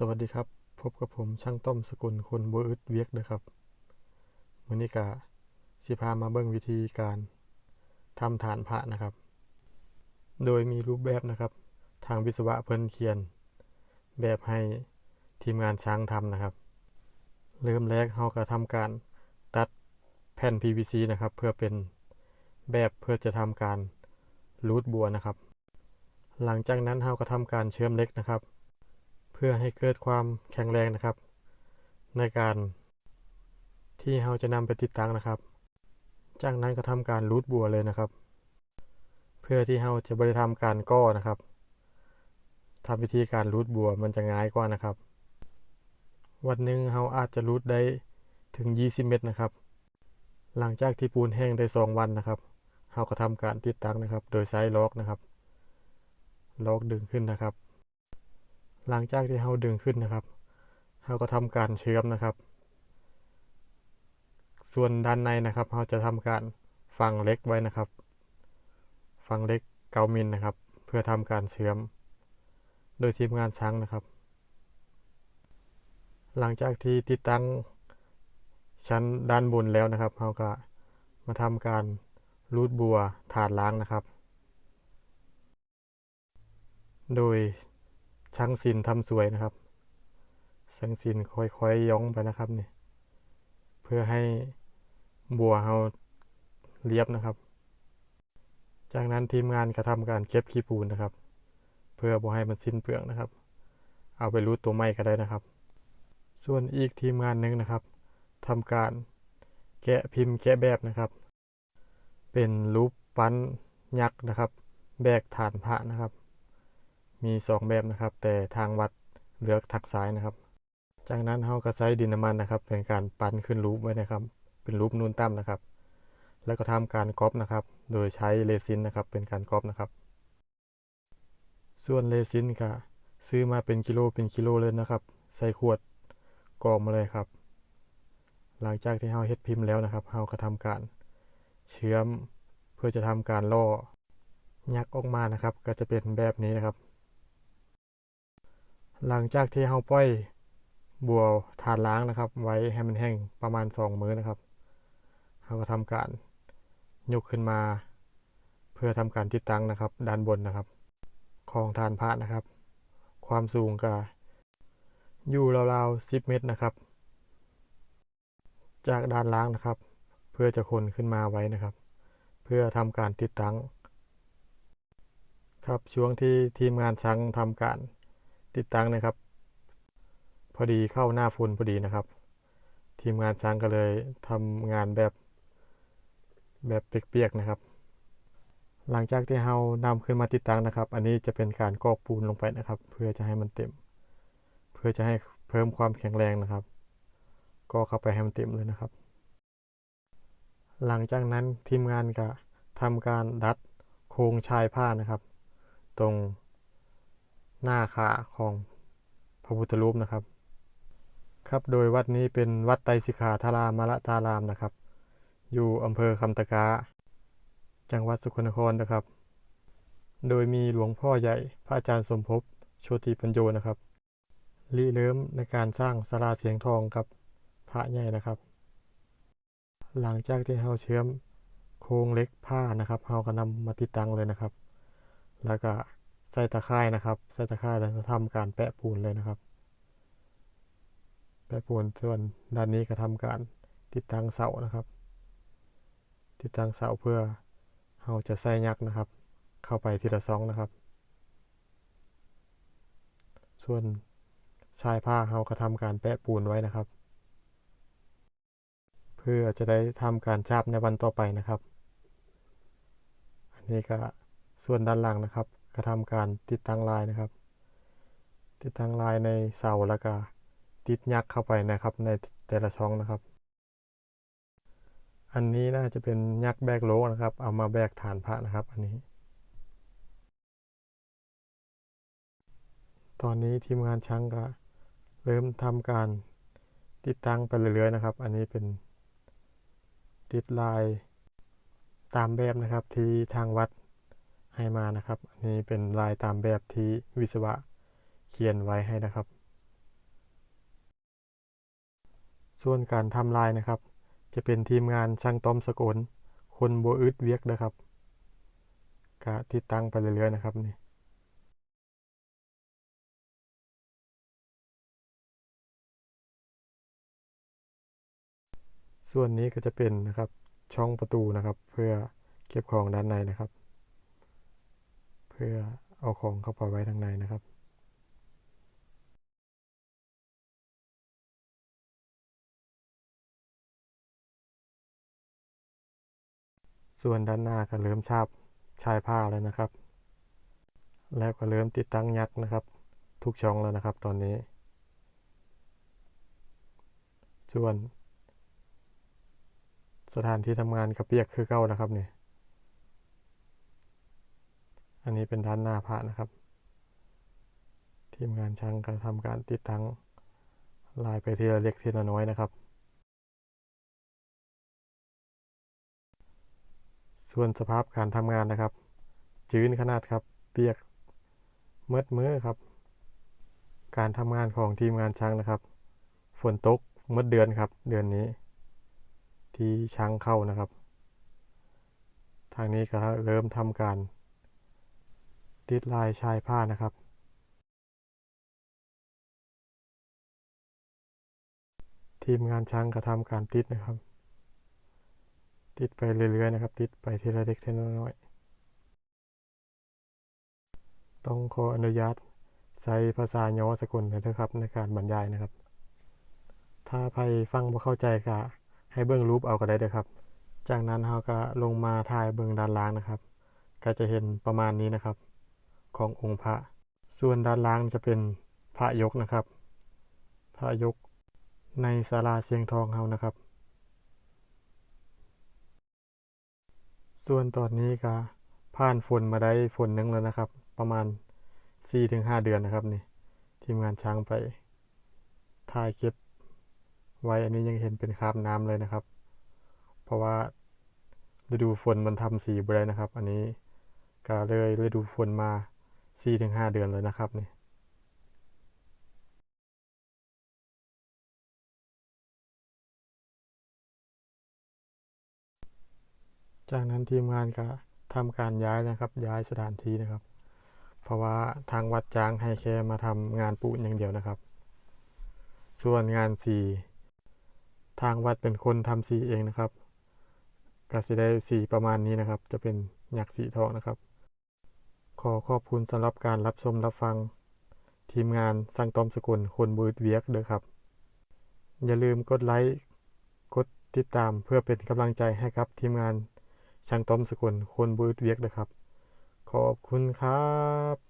สวัสดีครับ พบกับผมช่างต้อมสกุลคนบัวอึดเวียกนะครับวันนี้กะสิพามาเบิ่งวิธีการทำฐานพระนะครับ โดยมีรูปแบบนะครับ ทางวิศวะเพิ่นเขียน แบบให้ทีมงานช้างทำนะครับ เริ่มแรกเราก็ทำการตัดแผ่น PVC นะครับ เพื่อเป็นแบบเพื่อจะทำการรูดบัวนะครับ หลังจากนั้นเราก็ทำการเชื่อมเล็กนะครับ เพื่อให้เกิดความแข็งแรงนะครับ ในการที่เราจะนำไปติดตั้งนะครับ จากนั้นก็ทำการรูดบัวเลยนะครับ เพื่อที่เราจะบริทำการก้อนะครับทำวิธีการรูดบัวมันจะง่ายกว่านะครับ วันหนึ่งเราอาจจะรูดได้ถึง 20 เมตรนะครับ หลังจากที่ปูนแห้งได้ 2 วันนะครับเราก็ทำการติดตั้งนะครับ โดยใช้ล็อกนะครับ ล็อกดึงขึ้นนะครับ หลังจากที่เราดึงขึ้นนะครับเราก็ทำการเชื่อมนะครับ ส่วนด้านในนะครับเราจะทำการฝังเล็กไว้นะครับ ฝังเล็กเกามิลนะครับ เพื่อทำการเชื่อม โดยทีมงานช้างนะครับ หลังจากที่ติดตั้งชั้นด้านบนแล้วนะครับเราก็มาทำการรูดบัวถาดล้างนะครับ โดย ช่างศิลป์ทำสวยนะครับช่างศิลค่อยๆย่องไปนะครับเนี่ยเพื่อให้บัวเราเรียบนะครับ จากนั้นทีมงานก็ทำการเก็บขี้ปูนนะครับ เพื่อบ่ให้มันสิ้นเปลืองนะครับ เอาไปรูดตัวไม้ก็ได้นะครับ ส่วนอีกทีมงานหนึ่งนะครับทำการแกะพิมพ์แกะแบบนะครับ เป็นรูปปั้นยักษ์นะครับ แบกฐานพระนะครับ มีสองแบบนะครับ แต่ทางวัดเลือกทักซ้ายนะครับ จากนั้นเราก็ใช้ดินน้ำมันนะครับเป็นการปั้นขึ้นรูปไว้นะครับ เป็นรูปนูนต่ำนะครับ แล้วก็ทำการก๊อปนะครับ โดยใช้เรซินนะครับเป็นการก๊อปนะครับ ส่วนเรซินก็ซื้อมาเป็นกิโลเป็นกิโลเลยนะครับ ใส่ขวดกรองมาเลยครับ หลังจากที่เราเฮ็ดพิมพ์แล้วนะครับเราก็ทำการเชื่อมเพื่อจะทำการล่อยักออกมานะครับ ก็จะเป็นแบบนี้นะครับ หลังจากที่เราปล่อยบัวถาดล้างนะครับ ไว้ให้มันแห้งประมาณ 2 มื้อนะครับเราก็ทำการยกขึ้นมา เพื่อทำการติดตั้งนะครับ ด้านบนนะครับ ของฐานพระนะครับ ความสูงก็อยู่ราวๆ10 เมตรนะครับ จากด้านล่างนะครับ เพื่อจะคนขึ้นมาไว้นะครับ เพื่อทำการติดตั้ง ครับช่วงที่ทีมงานช่างทำการ ติดตั้งนะครับ พอดีเข้าหน้าฝนพอดีนะครับ ทีมงานช่างก็เลยทำงานแบบแบบเปียกๆนะครับ หลังจากที่เรานำขึ้นมาติดตั้งนะครับ อันนี้จะเป็นการกอกปูนลงไปนะครับ เพื่อจะให้มันเต็ม เพื่อจะให้เพิ่มความแข็งแรงนะครับ ก็เข้าไปให้มันเต็มเลยนะครับ หลังจากนั้นทีมงานก็ทำการดัดโครงชายผ้านะครับ ตรง หน้าขาของพระพุทธรูปนะครับ ครับโดยวัดนี้เป็นวัดไตรสิกขาธารามละตารามนะครับ อยู่อำเภอคำตะกาจังหวัดสกลนครนะครับ โดยมีหลวงพ่อใหญ่พระอาจารย์สมภพโชติปัญโยนะครับริเริ่มในการสร้างศาลาเสียงทองกับพระใหญ่นะครับ หลังจากที่เราเชื่อมโครงเล็กผ้านะครับเราก็นำมาติดตั้งเลยนะครับ แล้วก็ ใส่ตะไคร่นะครับใส่ตะไคร่แล้วจะทำการแปะปูนเลยนะครับ แปะปูนส่วนด้านนี้ก็ทำการติดตั้งเสานะครับ ติดตั้งเสาเพื่อเราจะใส่ยักษ์นะครับ เข้าไปทีละซองนะครับ ส่วนชายผ้าเราก็ทำการแปะปูนไว้นะครับ เพื่อจะได้ทำการชาบในวันต่อไปนะครับ อันนี้ก็ส่วนด้านหลังนะครับ ก็ทำการติดตั้งลายนะครับ ติดตั้งลายในเสาแล้วก็ติดยักษ์เข้าไปนะครับ ในแต่ละช่องนะครับ อันนี้น่าจะเป็นยักษ์แบกโลนะครับ เอามาแบกฐานพระนะครับ อันนี้ ตอนนี้ทีมงานช่างก็เริ่มทำการติดตั้งไปเรื่อยๆนะครับ อันนี้เป็นติดลายตามแบบนะครับที่ทางวัด ให้มานะครับ อันนี้เป็นลายตามแบบที่วิศวะเขียนไว้ให้นะครับ ส่วนการทำลายนะครับ จะเป็นทีมงานช่างต้อมสกลคนบ่อึดเวียกนะครับก็ติดตั้งไปเรื่อยๆนะครับนี่ส่วนนี้ก็จะเป็นนะครับช่องประตูนะครับ เพื่อเก็บของด้านในนะครับ พื่อเอาของเข้าไปไว้ทางในนะครับ ส่วนด้านหน้าก็เริ่มชาบชายผ้าแล้วนะครับ แล้วก็เริ่มติดตั้งยักษ์นะครับ ทุกช่องแล้วนะครับตอนนี้ ส่วน สถานที่ทำงานกระเปียกคือเก้านะครับเนี่ย อันนี้เป็นด้านหน้าพระนะครับ ทีมงานช่างก็ทำการติดตั้งลายไปทีละเล็กทีละน้อยนะครับ ส่วนสภาพการทำงานนะครับ จืนขนาดครับ เปียกเมืดมือครับ การทำงานของทีมงานช่างนะครับ ฝนตกเมื่อเดือนครับ เดือนนี้ ที่ช้างเข้านะครับ ทางนี้ก็เริ่มทำการ ติดลายชายผ้านะครับ ทีมงานช้างก็ทำการติดนะครับ ติดไปเรื่อยๆนะครับ ติดไปทีละเล็กทีละน้อย ต้องขออนุญาตใช้ภาษาย่อสกุลนะครับ ในการบรรยายนะครับ ถ้าใครฟังบ่เข้าใจก็ให้เบิ่งรูปเอาก็ได้เด้อครับ จากนั้นเราก็ลงมาถ่ายเบิ่งด้านล่างนะครับ ก็จะเห็นประมาณนี้นะครับ ขององค์พระ ส่วนด้านล่างจะเป็นพระยกนะครับ พระยกในศาลาเสียงทองเฮานะครับ ส่วนตอนนี้ก็ผ่านฝนมาได้ฝนหนึงแล้วนะครับ ประมาณ 4-5 เดือนนะครับนี่ทีมงานช้างไปถ่ายเก็บไว้อันนี้ยังเห็นเป็นคราบน้ำเลยนะครับ เพราะว่าฤดูฝนมันทำสีบได้นะครับ อันนี้ก็เลยฤดูฝนมา 4-5เดือนเลยนะครับนี่จากนั้นทีมงานก็ทำการย้ายนะครับ ย้ายสถานที่นะครับ เพราะว่าทางวัดจ้างให้แค่มาทำงานปูนอย่างเดียวนะครับ ส่วนงานสีทางวัดเป็นคนทำสีเองนะครับก็สิได้สีประมาณนี้นะครับ จะเป็นหยักสีทองนะครับ อขอบคุณสำหรับการรับชมรับฟัง ทีมงานสังตอมสกุลคนบืดเวียกเด้อครับ อย่าลืมกดไลค์กดติดตามเพื่อเป็นกำลังใจให้ครับ ทีมงานช่างต้อมสกุลคนบืดเวียกนะครับ ขอบคุณครับ